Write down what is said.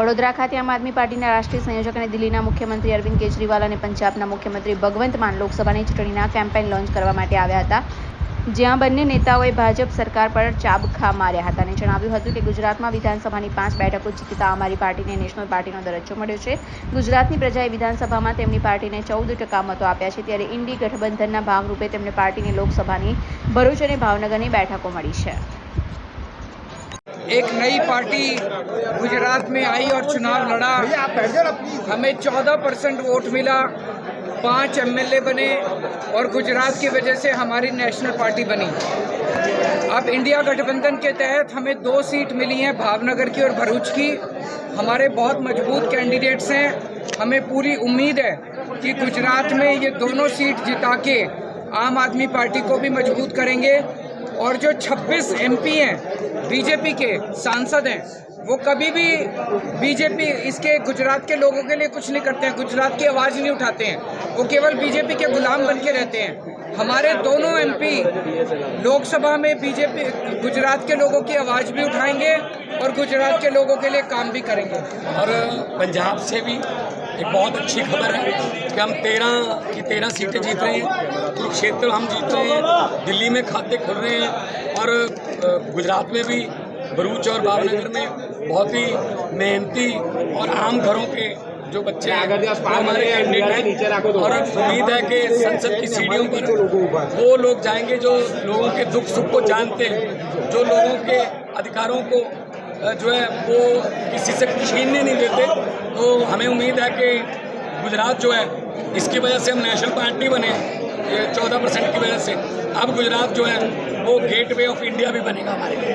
વડોદરા ખાતે આમ આદમી પાર્ટીના રાષ્ટ્રીય સંયોજક અને દિલ્હીના મુખ્યમંત્રી અરવિંદ કેજરીવાલ અને પંજાબના મુખ્યમંત્રી ભગવંત માન લોકસભાની ચૂંટણીના કેમ્પેઇન લોન્ચ કરવા માટે આવ્યા હતા. જ્યાં બંને નેતાઓએ ભાજપ સરકાર પર ચાબખા માર્યા હતા અને જણાવ્યું હતું કે ગુજરાતમાં વિધાનસભાની પાંચ બેઠકો જીતતા અમારી પાર્ટીને નેશનલ પાર્ટીનો દરજ્જો મળ્યો છે. ગુજરાતની પ્રજાએ વિધાનસભામાં તેમની પાર્ટીને ચૌદ ટકા મતો આપ્યા છે ત્યારે ઇન્ડી ગઠબંધનના ભાગરૂપે તેમને પાર્ટીની લોકસભાની ભરૂચ અને ભાવનગરની બેઠકો મળી છે. एक नई पार्टी गुजरात में आई और चुनाव लड़ा। हमें 14 परसेंट वोट मिला पाँच एमएलए बने और गुजरात की वजह से हमारी नेशनल पार्टी बनी। अब इंडिया गठबंधन के तहत हमें दो सीट मिली हैं भावनगर की और भरूच की। हमारे बहुत मज़बूत कैंडिडेट्स हैं। हमें पूरी उम्मीद है कि गुजरात में ये दोनों सीट जिता के आम आदमी पार्टी को भी मज़बूत करेंगे। और जो 26 एमपी हैं बीजेपी के सांसद हैं, वो कभी भी बीजेपी इसके गुजरात के लोगों के लिए कुछ नहीं करते हैं, गुजरात की आवाज़ नहीं उठाते हैं। वो केवल बीजेपी के गुलाम बन के रहते हैं। हमारे दोनों एमपी लोकसभा में बीजेपी गुजरात के लोगों की आवाज़ भी उठाएँगे और गुजरात के लोगों के लिए काम भी करेंगे। और पंजाब से भी एक बहुत अच्छी खबर है कि हम तेरह, की तेरह सीटें जीत रहे हैं। कुरुक्षेत्र हम जीत रहे हैं, दिल्ली में खाते खुल रहे हैं और गुजरात में भी भरूच और भावनगर में बहुत ही मेहनती और आम घरों के जो बच्चे हमारे कैंडिडेट हैं। और उम्मीद है कि संसद की सीढ़ियों पर वो लोग जाएँगे जो लोगों के दुख सुख को जानते हैं, जो लोगों के अधिकारों को जो है, वो किसी से छीनने नहीं देते। तो हमें उम्मीद है कि गुजरात जो है, इसकी वजह से हम नेशनल पार्टी बने चौदह परसेंट की वजह से। अब गुजरात जो है, वो गेट वे ऑफ़ इंडिया भी बनेगा हमारे लिए।